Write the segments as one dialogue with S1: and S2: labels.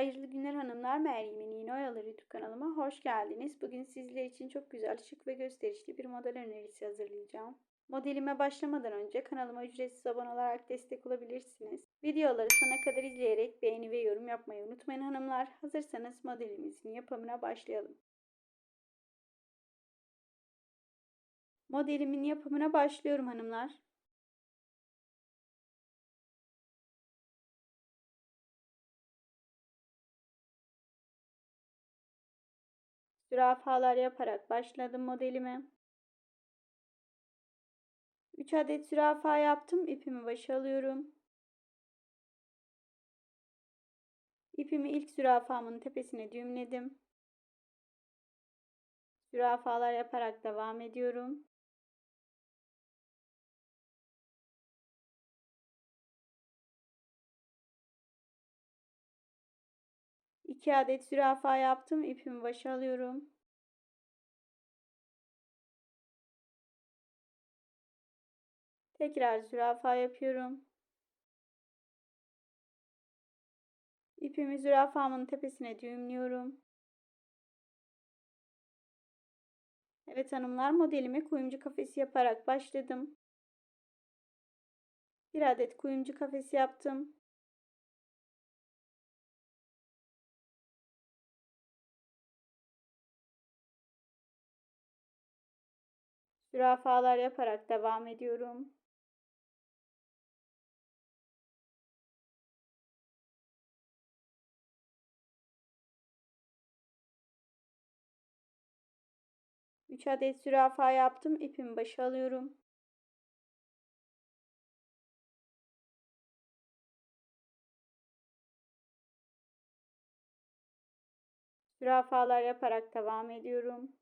S1: Hayırlı günler hanımlar. Meryem'in Yeni Oyaları YouTube kanalıma hoş geldiniz. Bugün sizler için çok güzel, şık ve gösterişli bir model önerisi hazırlayacağım. Modelime başlamadan önce kanalıma ücretsiz abone olarak destek olabilirsiniz. Videoları sona kadar izleyerek beğeni ve yorum yapmayı unutmayın hanımlar. Hazırsanız modelimizin yapımına başlayalım. Modelimin yapımına başlıyorum hanımlar. Zürafalar yaparak başladım modelime. 3 adet zürafa yaptım. İpimi başa alıyorum. İpimi ilk zürafamın tepesine düğümledim. Zürafalar yaparak devam ediyorum. 2 adet zürafa yaptım. İpimi başa alıyorum. Tekrar zürafa yapıyorum. İpimi zürafamın tepesine düğümlüyorum. Evet hanımlar modelimi kuyumcu kafesi yaparak başladım. Bir adet kuyumcu kafesi yaptım. Zürafalar yaparak devam ediyorum. Üç adet zürafa yaptım. İpimi başa alıyorum. Zürafalar yaparak devam ediyorum.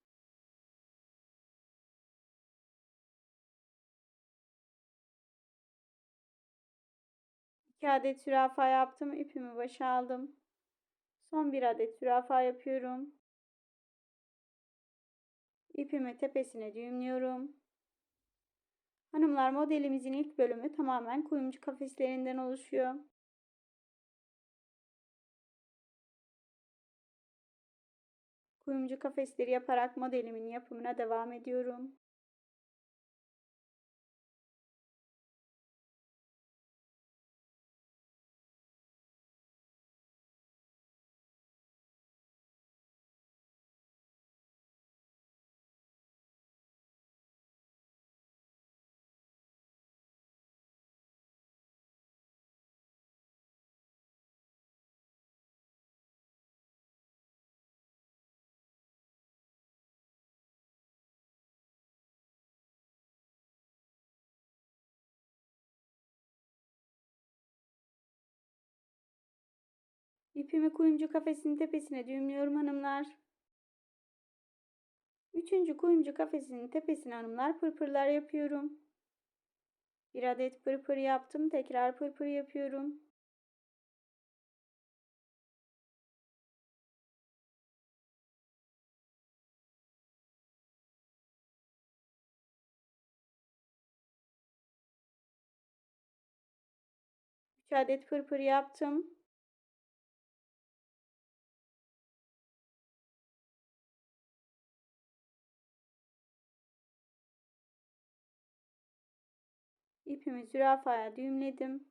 S1: 2 adet zürafa yaptım. ipimi başa aldım. Son bir adet zürafa yapıyorum. İpimi tepesine düğümlüyorum. Hanımlar modelimizin ilk bölümü tamamen kuyumcu kafeslerinden oluşuyor. Kuyumcu kafesleri yaparak modelimin yapımına devam ediyorum. İpimi kuyumcu kafesinin tepesine düğümlüyorum hanımlar. Üçüncü kuyumcu kafesinin tepesine hanımlar pırpırlar yapıyorum. Bir adet pırpır yaptım. Tekrar pırpır yapıyorum. Üç adet pırpır yaptım. İpimi zürafaya düğümledim.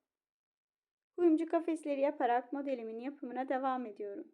S1: Kuyumcu kafesleri yaparak modelimin yapımına devam ediyorum.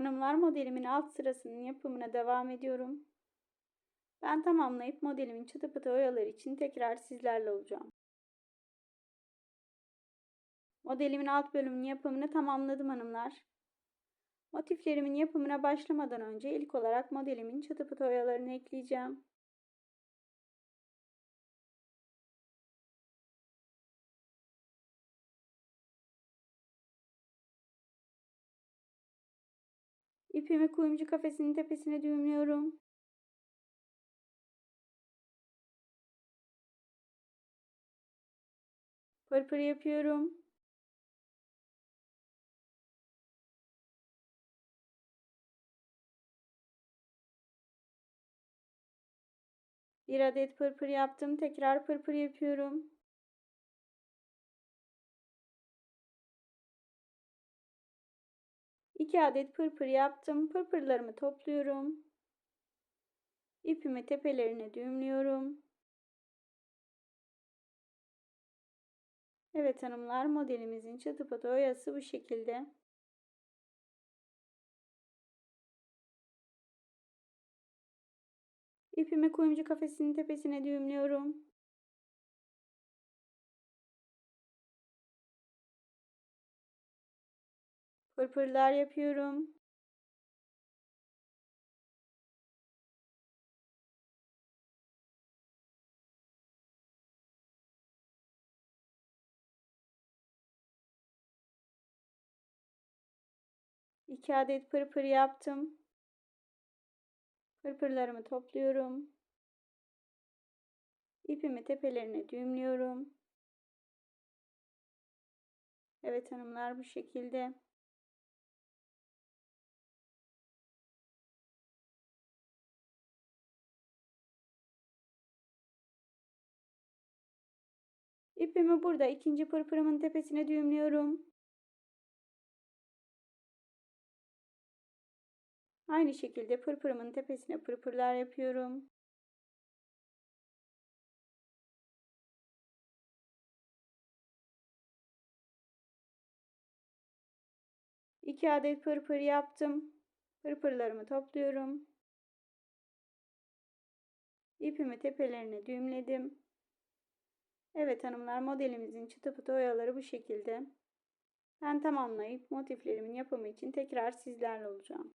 S1: Hanımlar modelimin alt sırasının yapımına devam ediyorum. Ben tamamlayıp modelimin çıtı pıtı oyaları için tekrar sizlerle olacağım. Modelimin alt bölümünün yapımını tamamladım hanımlar. Motiflerimin yapımına başlamadan önce ilk olarak modelimin çıtı oyalarını ekleyeceğim. İpimi kuyumcu kafesinin tepesine düğümlüyorum. Pırpır yapıyorum. Bir adet pırpır yaptım. Tekrar pırpır yapıyorum. İki adet pırpır yaptım. Pırpırlarımı topluyorum. İpimi tepelerine düğümlüyorum. Evet hanımlar modelimizin çatı patı oyası bu şekilde. İpimi kuyumcu kafesinin tepesine düğümlüyorum. Pırpırlar yapıyorum. İki adet pırpır yaptım. Pırpırlarımı topluyorum. İpimi tepelerine düğümlüyorum. Evet hanımlar bu şekilde. İpimi burada ikinci pırpırımın tepesine düğümlüyorum. Aynı şekilde pırpırımın tepesine pırpırlar yapıyorum. İki adet pırpır yaptım. Pırpırlarımı topluyorum. İpimi tepelerine düğümledim. Evet hanımlar modelimizin çıtı pıtı oyaları bu şekilde. Ben tamamlayıp motiflerimin yapımı için tekrar sizlerle olacağım.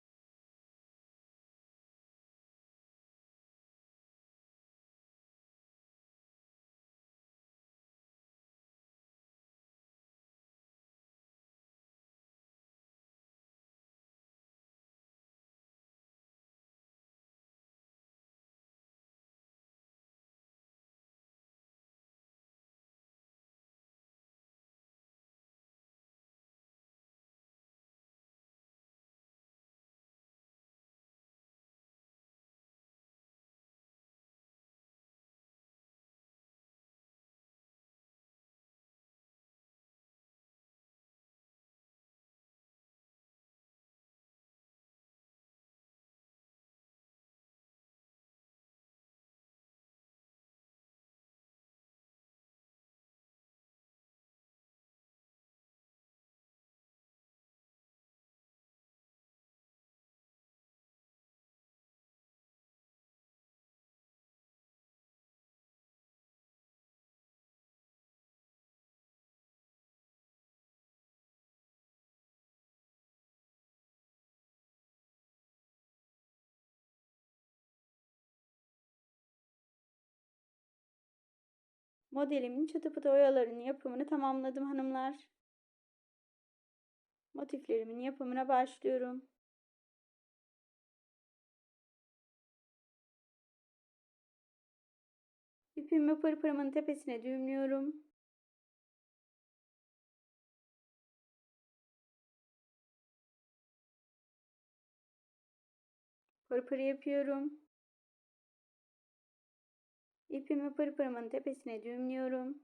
S1: Modelimin pıtı oyalarının yapımını tamamladım hanımlar. Motiflerimin yapımına başlıyorum. İpimi pırpırımın tepesine düğümlüyorum. Pırpır yapıyorum. İpimi pırpırımın tepesine düğümlüyorum.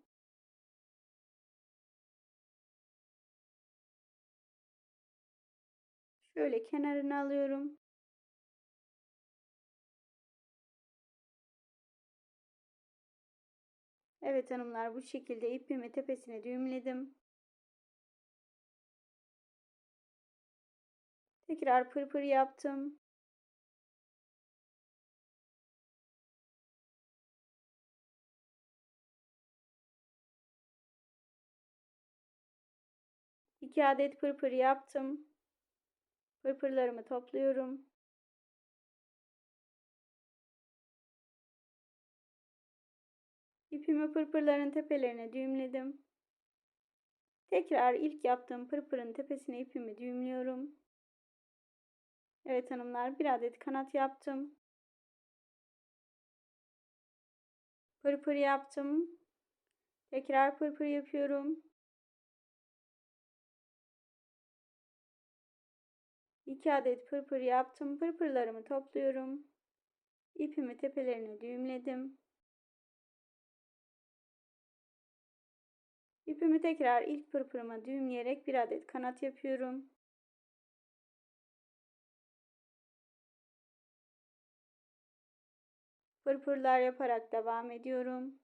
S1: Şöyle kenarını alıyorum. Evet hanımlar bu şekilde ipimi tepesine düğümledim. Tekrar pırpır yaptım. İki adet pırpır yaptım. Pırpırlarımı topluyorum. İpimi pırpırların tepelerine düğümledim. Tekrar ilk yaptığım pırpırın tepesine ipimi düğümlüyorum. Evet hanımlar bir adet kanat yaptım. Pırpır yaptım. Tekrar pırpır yapıyorum. İki adet pırpır yaptım. Pırpırlarımı topluyorum. İpimi tepelerine düğümledim. İpimi tekrar ilk pırpırıma düğümleyerek bir adet kanat yapıyorum. Pırpırlar yaparak devam ediyorum.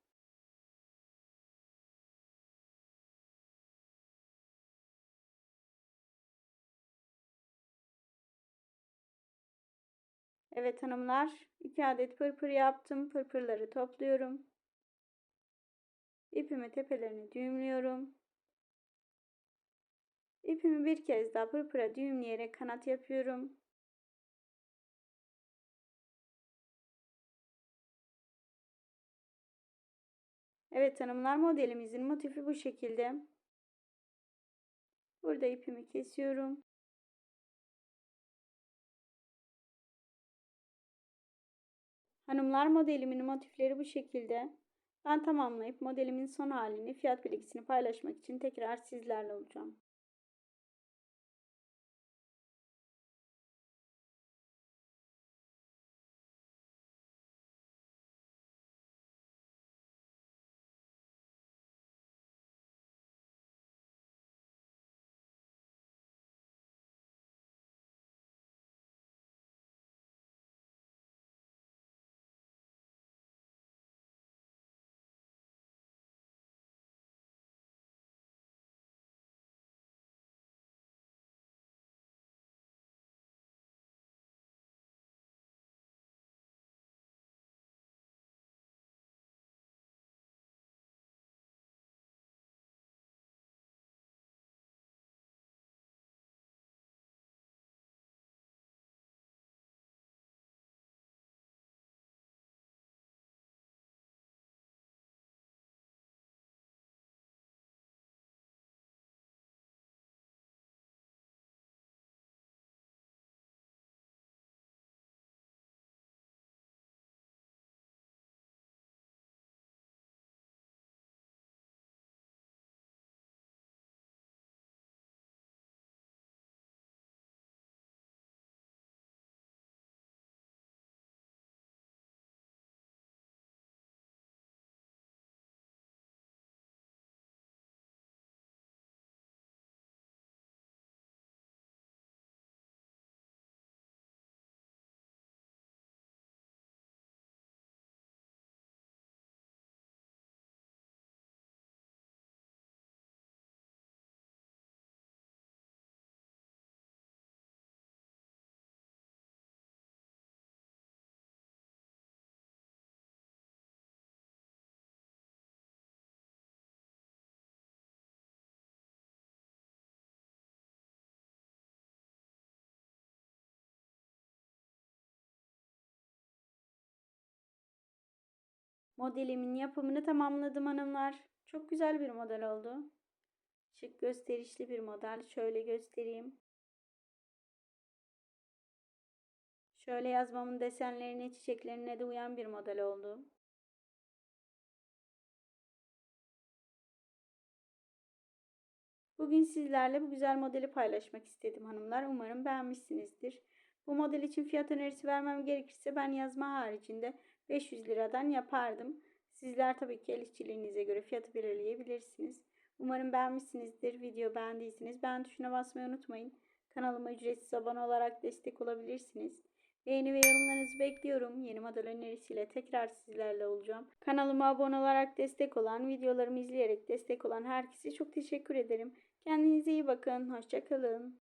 S1: Evet hanımlar, iki adet pırpır yaptım. Pırpırları topluyorum. İpimi tepelerine düğümlüyorum. İpimi bir kez daha pırpıra düğümleyerek kanat yapıyorum. Evet hanımlar modelimizin motifi bu şekilde. Burada ipimi kesiyorum. Hanımlar modelimin motifleri bu şekilde. Ben tamamlayıp modelimin son halini fiyat bilgisini paylaşmak için tekrar sizlerle olacağım. Modelimin yapımını tamamladım hanımlar. Çok güzel bir model oldu. Şık gösterişli bir model. Şöyle göstereyim. Şöyle yazmamın desenlerine, çiçeklerine de uyan bir model oldu. Bugün sizlerle bu güzel modeli paylaşmak istedim hanımlar. Umarım beğenmişsinizdir. Bu model için fiyat önerisi vermem gerekirse ben yazma haricinde 500 liradan yapardım. Sizler tabii ki el işçiliğinize göre fiyatı belirleyebilirsiniz. Umarım beğenmişsinizdir. Video beğendiyseniz beğen tuşuna basmayı unutmayın. Kanalıma ücretsiz abone olarak destek olabilirsiniz. Beğeni ve yorumlarınızı bekliyorum. Yeni model önerisiyle tekrar sizlerle olacağım. Kanalıma abone olarak destek olan, videolarımı izleyerek destek olan herkese çok teşekkür ederim. Kendinize iyi bakın. Hoşçakalın.